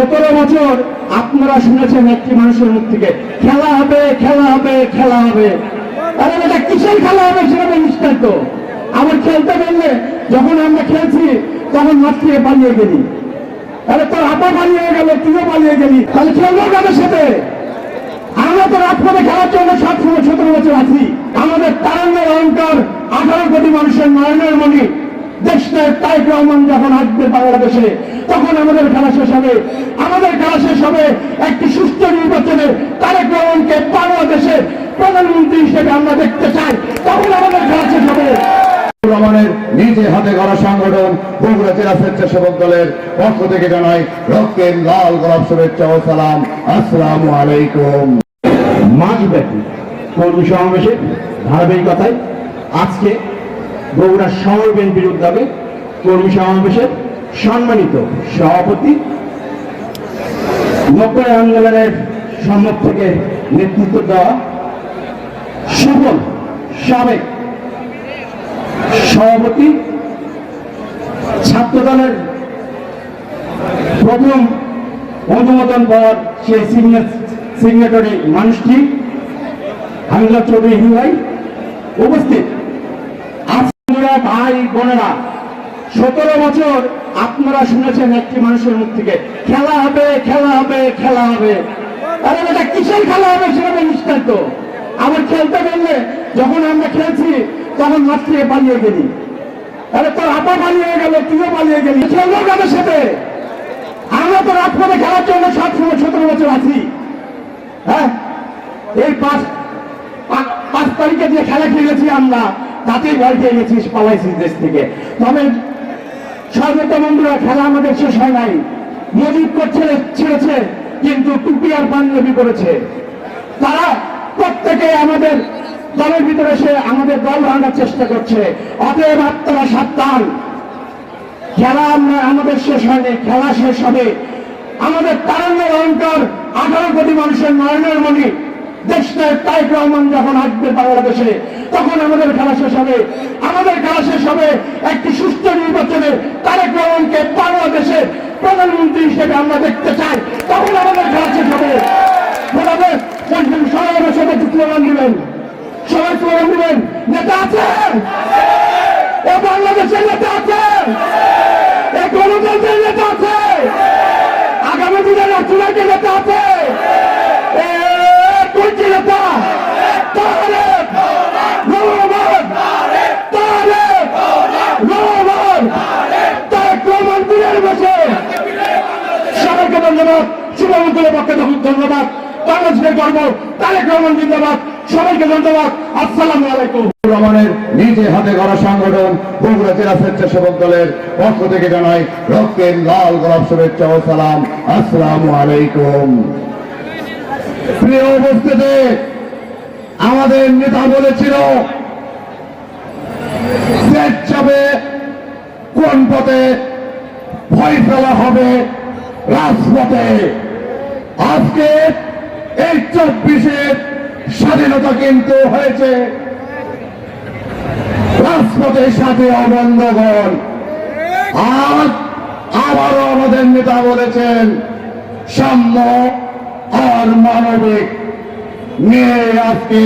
সতেরো বছর আপনারা শুনেছেন একটি মানুষের মুখ থেকে, খেলা হবে খেলা হবে খেলা হবে। আরে এটা কিসের খেলা হবে সেটা নিশ্চয় তো আবার খেলতে পারলে যখন আমরা খেলছি, তখন মাঠ পালিয়ে গেলি। আরে তোর আপা পালিয়ে গেল, তুইও পালিয়ে গেলি। তাহলে খেলব কাদের সাথে? আমরা তো রাজপথে খেলার জন্য ষোলো, সতেরো বছর আছি। আমাদের তারণ্যের অহংকার আঠারো কোটি মানুষের নয়নের মণি। দেশের তাইক রহমান যখন আসবে বাংলাদেশে তখন আমাদের খেলা শেষ হবে। আমাদের খেলা শেষ হবে একটি সুস্থ নির্বাচনে তারেক রহমানকে বাংলাদেশের প্রধানমন্ত্রী হিসেবে আমরা দেখতে চাই। তখন আমাদের খেলা শেষ হবে। রহমানের নিজে হাতে গড়া সংগঠন বগুড়া জেলা স্বেচ্ছাসেবক দলের পক্ষ থেকে জানাই রক্তের লাল গোলাপ শুভেচ্ছা ও সালাম। আসসালামু আলাইকুম। মাসব্যাপী কর্মী সমাবেশে ধারাবাহিকতায় আজকে বগুড়া শহর বিএনপির উদ্যোগে কর্মী সমাবেশের সম্মানিত সভাপতি, নব্বই আন্দোলনের সম্মুখ থেকে নেতৃত্ব দেওয়া সুবল সাবেক সভাপতি, ছাত্রদলের প্রথম অনুমোদন পাওয়ার সেই সিগনে সিগনেটরি মানুষটি, হামিদুল্লাহ চৌধুরী হিমাই উপস্থিত। আপনারা ভাই বোনেরা সতেরো বছর আপনারা শুনেছেন একটি মানুষের মুখ থেকে, খেলা হবে খেলা হবে খেলা হবে। আরে এটা কিসের খেলা হবে সেটা তো আবার খেলতে পারলে যখন আমরা খেলছি, তখন মাঠ পালিয়ে গেলি। আরে তোর আপা পালিয়ে গেল, তুইও পালিয়ে গেলি। খেলব কাদের সাথে? আমরা তো রাজপথে খেলার জন্য সাত ষোলো সতেরো বছর আছি। হ্যাঁ? এই পাঁচ পাঁচ তারিখে যে খেলা খেলেছি আমরা, তাতেই ভয় খেয়ে গেছি পালাইছি দেশ থেকে। তবে সর্বত খেলা আমাদের শেষ হয় নাই। মজুদ করছে, ছেড়েছে, কিন্তু টুপি আর পাঞ্জাবি করেছে তারা প্রত্যেকে আমাদের দলের ভিতরে এসে আমাদের দল ভাঙার চেষ্টা করছে। অতএব আপনারা সাবধান। খেলা আমরা, আমাদের শেষ হয়নি, খেলা শেষ হবে। আমাদের তারণ্যের অহংকার আঠারো কোটি মানুষের নয়নের মণি। দেশের তাইক রহমান যখন আসবে বাংলাদেশে, তখন আমাদের খেলা শেষ হবে। আমাদের খেলা শেষ হবে একটি সুস্থ নির্বাচনে তারেক রহমানকে বাংলাদেশের প্রধানমন্ত্রী হিসেবে আমরা দেখতে চাই। তখন আমাদের খেলা শেষ হবে। সবাই সাথে স্লোগান দিবেন। সবাই স্লোগান দিবেন। নেতা আছে? এ বাংলাদেশের নেতা আছে? এ গণতন্ত্রের নেতা আছে? আগামী দিনে রাষ্ট্রনায়কের নেতা আছে এ কোনটি নেতা তারেক রহমান তারেক রহমান তারেক রহমান বীরের বসে সবাইকে ধন্যবাদ শুভমঙ্গলের পক্ষে ধন্যবাদ। বাংলাদেশের গর্ব, তারেক রহমান জিন্দাবাদ। সবাইকে ধন্যবাদ। আসসালামু আলাইকুম। রহমানের নিজে হাতে গড়া সংগঠন বগুড়া জেলা স্বেচ্ছাসেবক দলের পক্ষ থেকে জানাই রক্তের লাল গোলাপ শুভেচ্ছা ও সালাম। আসসালামু আলাইকুম। প্রিয় উপস্থিতি, আমাদের নেতা বলেছিল যাবে কোন পথে ভয় ফেলা হবে? রাজপথে। আজকে এই চব্বিশের স্বাধীনতা কিন্তু হয়েছে। রাজপথের সাথে অবন্ধগণ। আজ আবারও আমাদের নেতা বলেছেন, সাম্য আর মানবিক নিয়ে আজকে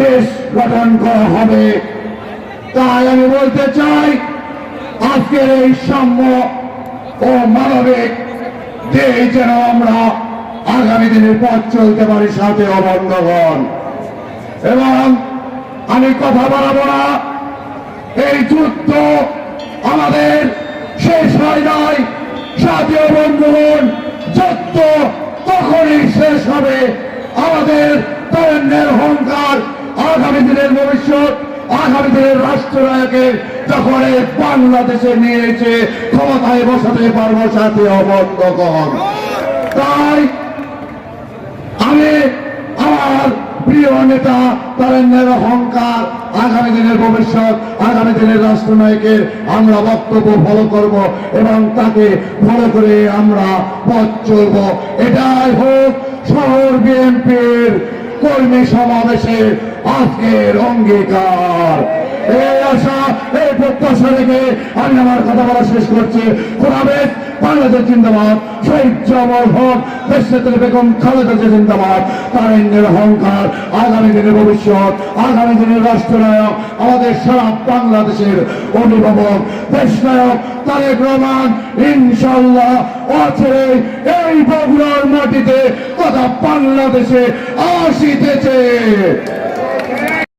দেশ গঠন করা হবে। তাই আমি বলতে চাই, আজকের এই সাম্য ও মানবিক যেন আমরা আগামী দিনে পথ চলতে পারি, সাথে অবন্ধগণ এবং আমি কথা বলাবো না, এই যুদ্ধ আমাদের শেষ হয় নাই। জাতীয় বন্ধুগণ, যুদ্ধ তখনই শেষ হবে। আমাদের তরুণের অহংকার আগামী দিনের ভবিষ্যৎ আগামী দিনের রাষ্ট্রনায়কের যখন এই বাংলাদেশে নিয়ে এসে ক্ষমতায় বসাতে পারব, সাথে অবন্ধগণ তাই আমি আমার প্রিয় নেতা তারেন্দ্রের অহংকার আগামী দিনের ভবিষ্যৎ, আগামী দিনের রাষ্ট্রনায়কের আমরা বক্তব্য ফলো করব এবং তাকে ফলো করে আমরা পথ চলব। এটাই হোক শহর বিএনপির কর্মী সমাবেশে আজকের অঙ্গীকার। এই আশা, এই প্রত্যাশা রেখে আমি আমার কথা বলা শেষ করছি। খোলাবেশ বাংলাদেশ জিন্দাবাদ, শহীদ জামাল হক, দেশনেত্রী বেগম খালেদা জিয়া জিন্দাবাদ। তারেন্দ্রের অহংকার, আগামী দিনের ভবিষ্যৎ, আগামী দিনের রাষ্ট্রনায়ক, আমাদের সারা বাংলাদেশের অভিভাবক, দেশনায়ক তারেক রহমান ইনশাল্লাহ অচেরে এই বগুড়ার মাটিতে তথা বাংলাদেশে আসিতেছে